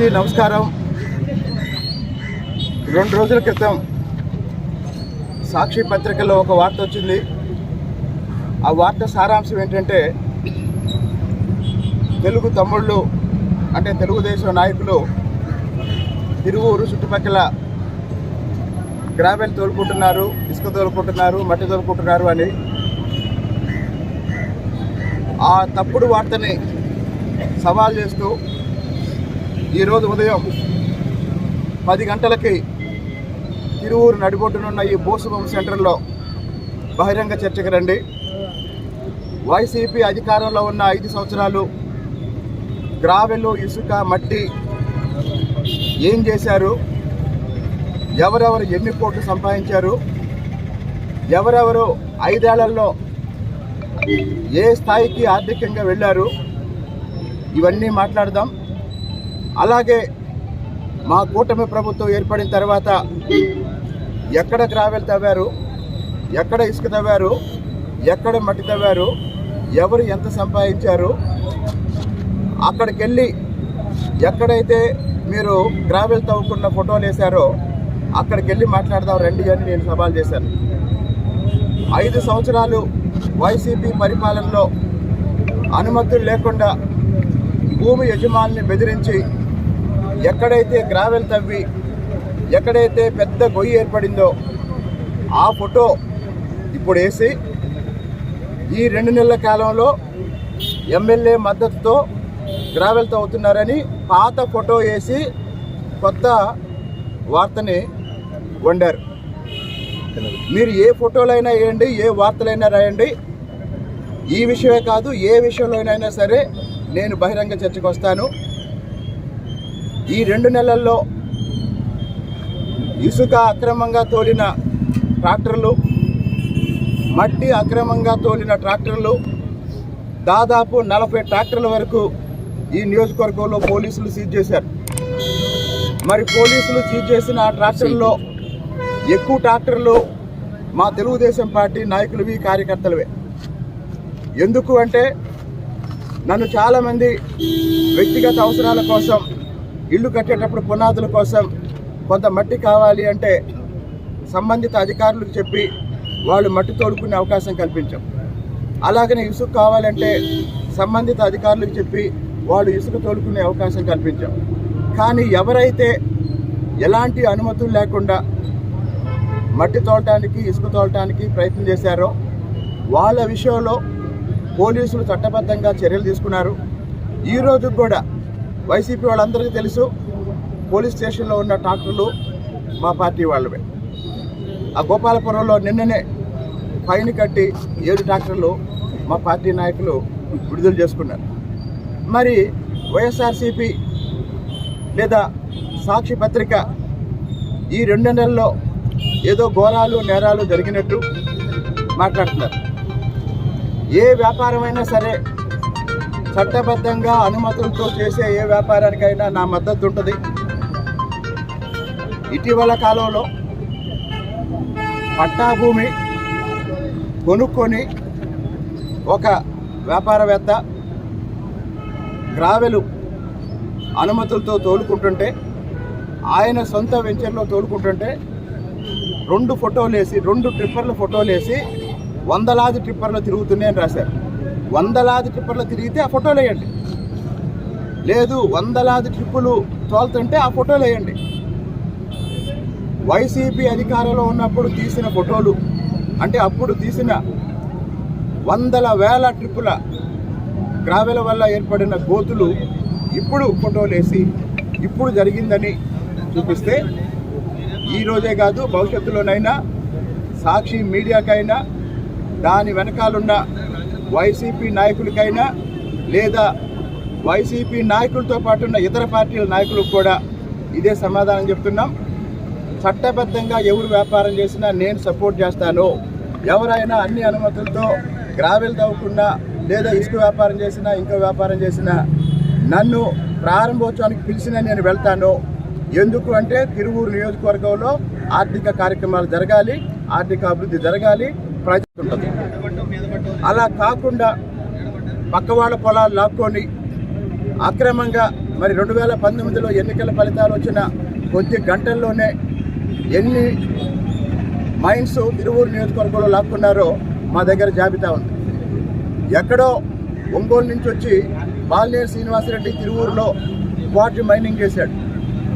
అందరికీ నమస్కారం. రెండు రోజుల క్రితం సాక్షి పత్రికలో ఒక వార్త వచ్చింది. ఆ వార్త సారాంశం ఏంటంటే తెలుగు తమ్ముళ్ళు అంటే తెలుగుదేశం నాయకులు తిరువూరు చుట్టుపక్కల గ్రావెల్ తోలుకుంటున్నారు ఇసుక తోలుకుంటున్నారు మట్టి తోలుకుంటున్నారు అని. ఆ తప్పుడు వార్తని సవాల్ చేస్తూ ఈరోజు ఉదయం పది గంటలకి తిరువూరు నడిబొడ్డునున్న ఈ బోసుబొమ్మ సెంటర్లో బహిరంగ చర్చకు రండి. వైసీపీ అధికారంలో ఉన్న ఐదు సంవత్సరాలు గ్రావెలు ఇసుక మట్టి ఏం చేశారు? ఎవరెవరు ఎన్ని కోట్లు సంపాదించారు? ఎవరెవరు ఐదేళ్ళలో ఏ స్థాయికి ఆర్థికంగా వెళ్ళారు? ఇవన్నీ మాట్లాడదాం. అలాగే మా కూటమి ప్రభుత్వం ఏర్పడిన తర్వాత ఎక్కడ గ్రావెల్ తవ్వారు ఎక్కడ ఇసుక తవ్వారు ఎక్కడ మట్టి తవ్వారు ఎవరు ఎంత సంపాదించారు అక్కడికి వెళ్ళి ఎక్కడైతే మీరు గ్రావెల్ తవ్వుకున్న ఫోటోలు వేశారో అక్కడికి వెళ్ళి మాట్లాడదాం రండి అని నేను సవాల్ చేశాను. ఐదు సంవత్సరాలు వైసీపీ పరిపాలనలో అనుమతులు లేకుండా భూమి యజమానిని బెదిరించి ఎక్కడైతే గ్రావెల్ తవ్వి ఎక్కడైతే పెద్ద గొయ్యి ఏర్పడిందో ఆ ఫోటో ఇప్పుడు వేసి ఈ రెండు నెలల కాలంలో ఎమ్మెల్యే మద్దతుతో గ్రావెల్ తవ్వుతున్నారని పాత ఫోటో వేసి కొత్త వార్తని వండారు. మీరు ఏ ఫోటోలైనా వేయండి ఏ వార్తలైనా రాయండి. ఈ విషయమే కాదు ఏ విషయంలోనైనా సరే నేను బహిరంగ చర్చకు వస్తాను. ఈ రెండు నెలల్లో ఇసుక అక్రమంగా తోలిన ట్రాక్టర్లు మట్టి అక్రమంగా తోలిన ట్రాక్టర్లు దాదాపు నలభై ట్రాక్టర్ల వరకు ఈ నియోజకవర్గంలో పోలీసులు సీజ్ చేశారు. మరి పోలీసులు సీజ్ చేసిన ఆ ట్రాక్టర్లో ఎక్కువ ట్రాక్టర్లు మా తెలుగుదేశం పార్టీ నాయకులవి కార్యకర్తలవే. ఎందుకు అంటే నన్ను చాలామంది వ్యక్తిగత అవసరాల కోసం ఇల్లు కట్టేటప్పుడు పునాదుల కోసం కొంత మట్టి కావాలి అంటే సంబంధిత అధికారులకు చెప్పి వాళ్ళు మట్టి తోడుకునే అవకాశం కల్పించాం. అలాగనే ఇసుక కావాలంటే సంబంధిత అధికారులకు చెప్పి వాళ్ళు ఇసుక తోడుకునే అవకాశం కల్పించాం. కానీ ఎవరైతే ఎలాంటి అనుమతులు లేకుండా మట్టి తోడటానికి ఇసుక తోలటానికి ప్రయత్నం చేశారో వాళ్ళ విషయంలో పోలీసులు చట్టబద్ధంగా చర్యలు తీసుకున్నారు. ఈరోజు కూడా వైసీపీ వాళ్ళందరికీ తెలుసు పోలీస్ స్టేషన్లో ఉన్న డాక్టర్లు మా పార్టీ వాళ్ళవే. ఆ గోపాలపురంలో నిన్ననే ఫైన్ కట్టి ఏడు డాక్టర్లు మా పార్టీ నాయకులు విడుదల చేసుకున్నారు. మరి వైఎస్ఆర్సీపీ లేదా సాక్షి పత్రిక ఈ రెండు నెలల్లో ఏదో ఘోరాలు నేరాలు జరిగినట్టు మాట్లాడుతున్నారు. ఏ వ్యాపారమైనా సరే చట్టబద్ధంగా అనుమతులతో చేసే ఏ వ్యాపారానికైనా నా మద్దతు ఉంటుంది. ఇటీవల కాలంలో పట్టా భూమి కొనుక్కొని ఒక వ్యాపారవేత్త గ్రావెలు అనుమతులతో తోలుకుంటుంటే ఆయన సొంత వెంచర్లో తోలుకుంటుంటే రెండు ఫోటోలు వేసి రెండు ట్రిప్పర్ల ఫోటోలు వేసి వందలాది ట్రిప్పర్లు తిరుగుతున్నాయని రాశారు. వందలాది ట్రిప్పులు తిరిగితే ఆ ఫోటోలు వేయండి. లేదు వందలాది ట్రిప్పులు తోలుతుంటే ఆ ఫోటోలు వేయండి. వైసీపీ అధికారంలో ఉన్నప్పుడు తీసిన ఫోటోలు అంటే అప్పుడు తీసిన వందల వేల ట్రిప్పుల గ్రావెల వల్ల ఏర్పడిన గోతులు ఇప్పుడు ఫోటోలు వేసి ఇప్పుడు జరిగిందని చూపిస్తే ఈరోజే కాదు భవిష్యత్తులోనైనా సాక్షి మీడియాకైనా దాని వెనకాలన్న వైసీపీ నాయకులకైనా లేదా వైసీపీ నాయకులతో పాటు ఉన్న ఇతర పార్టీల నాయకులకు కూడా ఇదే సమాధానం చెప్తున్నాం. చట్టబద్ధంగా ఎవరు వ్యాపారం చేసినా నేను సపోర్ట్ చేస్తాను. ఎవరైనా అన్ని అనుమతులతో గ్రావెల్ తవ్వకుండా లేదా ఇసుక వ్యాపారం చేసినా ఇంకో వ్యాపారం చేసినా నన్ను ప్రారంభోత్సవానికి పిలిచినా నేను వెళ్తాను. ఎందుకు అంటే తిరువూరు నియోజకవర్గంలో ఆర్థిక కార్యక్రమాలు జరగాలి ఆర్థిక అభివృద్ధి జరగాలి ప్రజలు ఉంటుంది అలా కాకుండా పక్కవాళ్ళ పొలాలు లాక్కొని అక్రమంగా మరి రెండు వేల పంతొమ్మిదిలో ఎన్నికల ఫలితాలు వచ్చిన కొద్ది గంటల్లోనే ఎన్ని మైన్స్ తిరువూరు నియోజకవర్గంలో లాక్కున్నారో మా దగ్గర జాబితా ఉంది. ఎక్కడో ఒంగోలు నుంచి వచ్చి బాలినేని శ్రీనివాసరెడ్డి తిరువూరులో క్వార్జీ మైనింగ్ చేశాడు.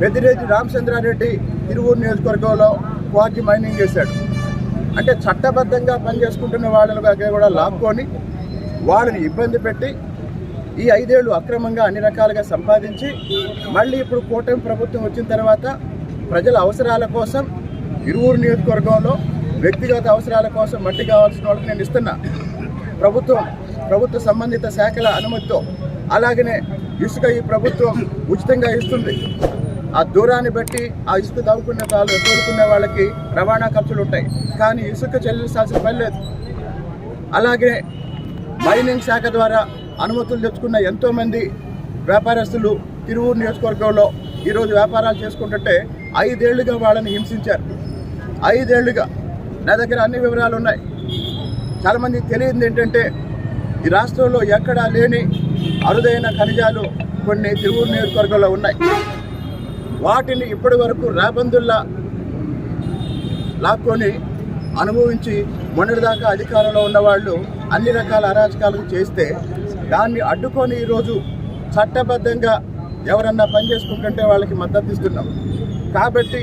పెద్దిరెడ్డి రామచంద్రారెడ్డి తిరువూరు నియోజకవర్గంలో క్వార్జీ మైనింగ్ చేశాడు. అంటే చట్టబద్ధంగా పనిచేసుకుంటున్న వాళ్ళని కూడా లాక్కొని వాళ్ళని ఇబ్బంది పెట్టి ఈ ఐదేళ్ళు అక్రమంగా అన్ని రకాలుగా సంపాదించి మళ్ళీ ఇప్పుడు కూటమి ప్రభుత్వం వచ్చిన తర్వాత ప్రజల అవసరాల కోసం ఇరువురు నియోజకవర్గంలో వ్యక్తిగత అవసరాల కోసం మట్టి కావాల్సిన వాళ్ళకి నేను ఇస్తున్నా. ప్రభుత్వం ప్రభుత్వ సంబంధిత శాఖల అనుమతితో అలాగనే ఇసుక ఈ ప్రభుత్వం ఉచితంగా ఇస్తుంది. ఆ దూరాన్ని బట్టి ఆ ఇసుక తవ్వుకున్న వాళ్ళు తోలుకునే వాళ్ళకి రవాణా ఖర్చులు ఉంటాయి. కానీ ఇసుక చెల్లించాల్సిన పని లేదు. అలాగే మైనింగ్ శాఖ ద్వారా అనుమతులు తెచ్చుకున్న ఎంతోమంది వ్యాపారస్తులు తిరువూరు నియోజకవర్గంలో ఈరోజు వ్యాపారాలు చేసుకుంటుంటే ఐదేళ్ళుగా వాళ్ళని హింసించారు. ఐదేళ్ళుగా నా దగ్గర అన్ని వివరాలు ఉన్నాయి. చాలామంది తెలియదు ఏంటంటే ఈ రాష్ట్రంలో ఎక్కడా లేని అరుదైన ఖనిజాలు కొన్ని తిరువూరు నియోజకవర్గంలో ఉన్నాయి. వాటిని ఇప్పటి వరకు రాబందుల్లా లాక్కొని అనుభవించి మొన్నటిదాకా అధికారంలో ఉన్న వాళ్ళు అన్ని రకాల అరాచకాలు చేస్తే దాన్ని అడ్డుకొని ఈరోజు చట్టబద్ధంగా ఎవరన్నా పని చేసుకుంటుంటే వాళ్ళకి మద్దతు ఇస్తున్నాం. కాబట్టి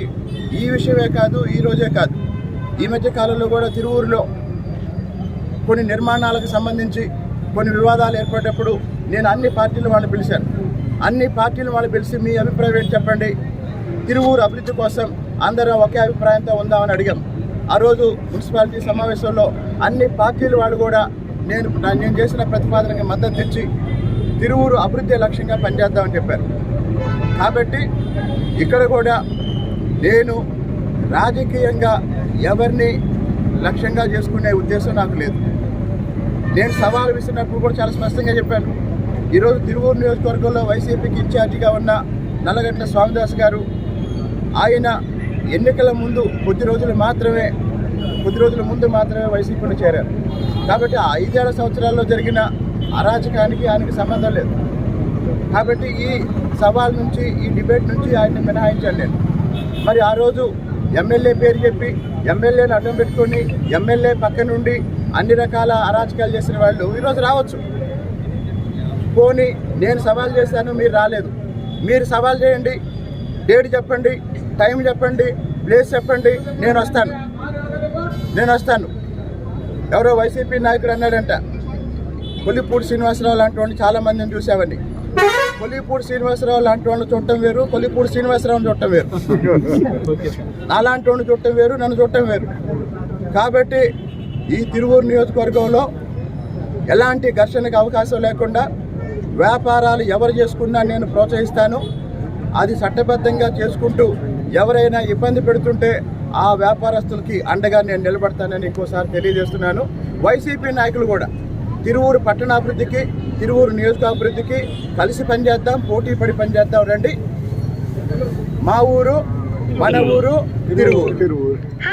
ఈ విషయమే కాదు ఈ రోజే కాదు. ఈ మధ్య కాలంలో కూడా తిరువూరులో కొన్ని నిర్మాణాలకు సంబంధించి కొన్ని వివాదాలు ఏర్పడేటప్పుడు నేను అన్ని పార్టీల వాళ్ళని పిలిచాను. అన్ని పార్టీలు వాళ్ళు పిలిచి మీ అభిప్రాయం ఏంటి చెప్పండి. తిరువూరు అభివృద్ధి కోసం అందరం ఒకే అభిప్రాయంతో ఉందామని అడిగాం. ఆ రోజు మున్సిపాలిటీ సమావేశంలో అన్ని పార్టీలు వాళ్ళు కూడా నేను నేను చేసిన ప్రతిపాదనకి మద్దతు ఇచ్చి తిరువూరు అభివృద్ధి లక్ష్యంగా పనిచేద్దామని చెప్పారు. కాబట్టి ఇక్కడ కూడా నేను రాజకీయంగా ఎవరిని లక్ష్యంగా చేసుకునే ఉద్దేశం నాకు లేదు. నేను సవాలు విసిరినప్పుడు కూడా చాలా స్పష్టంగా చెప్పాను. ఈరోజు తిరువూరు నియోజకవర్గంలో వైసీపీకి ఇన్ఛార్జిగా ఉన్న నల్లగట్ల స్వామిదాస్ గారు ఆయన ఎన్నికల ముందు కొద్ది రోజులు మాత్రమే కొద్ది రోజుల ముందు మాత్రమే వైసీపీలో చేరారు. కాబట్టి ఆ ఐదేళ్ళ సంవత్సరాల్లో జరిగిన అరాచకానికి ఆయనకు సంబంధం లేదు. కాబట్టి ఈ సవాల్ నుంచి ఈ డిబేట్ నుంచి ఆయన్ని మినహాయించాను నేను. మరి ఆ రోజు ఎమ్మెల్యే పేరు చెప్పి ఎమ్మెల్యేని అడ్డం పెట్టుకొని ఎమ్మెల్యే పక్క నుండి అన్ని రకాల అరాచకాలు చేసిన వాళ్ళు ఈరోజు రావచ్చు. పోనీ నేను సవాల్ చేశాను మీరు రాలేదు. మీరు సవాల్ చేయండి డేట్ చెప్పండి టైం చెప్పండి ప్లేస్ చెప్పండి నేను వస్తాను. నేను వస్తాను. ఎవరో వైసీపీ నాయకుడు అన్నాడంట కొల్లిపూడి శ్రీనివాసరావు లాంటి వాళ్ళు చాలామందిని చూసామండి కొల్లిపూడి శ్రీనివాసరావు లాంటి వాళ్ళు చూడటం వేరు కొల్లిపూడి శ్రీనివాసరావుని చూడటం వేరు. నాలాంటి వాళ్ళు చూడటం వేరు నన్ను చూడటం వేరు. కాబట్టి ఈ తిరువూరు నియోజకవర్గంలో ఎలాంటి ఘర్షణకు అవకాశం లేకుండా వ్యాపారాలు ఎవరు చేసుకున్నా నేను ప్రోత్సహిస్తాను. అది చట్టబద్ధంగా చేసుకుంటూ ఎవరైనా ఇబ్బంది పెడుతుంటే ఆ వ్యాపారస్తులకి అండగా నేను నిలబడతానని ఇంకోసారి తెలియజేస్తున్నాను. వైసీపీ నాయకులు కూడా తిరువూరు పట్టణాభివృద్ధికి తిరువూరు నియోజకాభివృద్ధికి కలిసి పనిచేద్దాం పోటీ పడి పనిచేద్దాం రండి. మా ఊరు మన ఊరు తిరువూరు. ఫ్రెండ్స్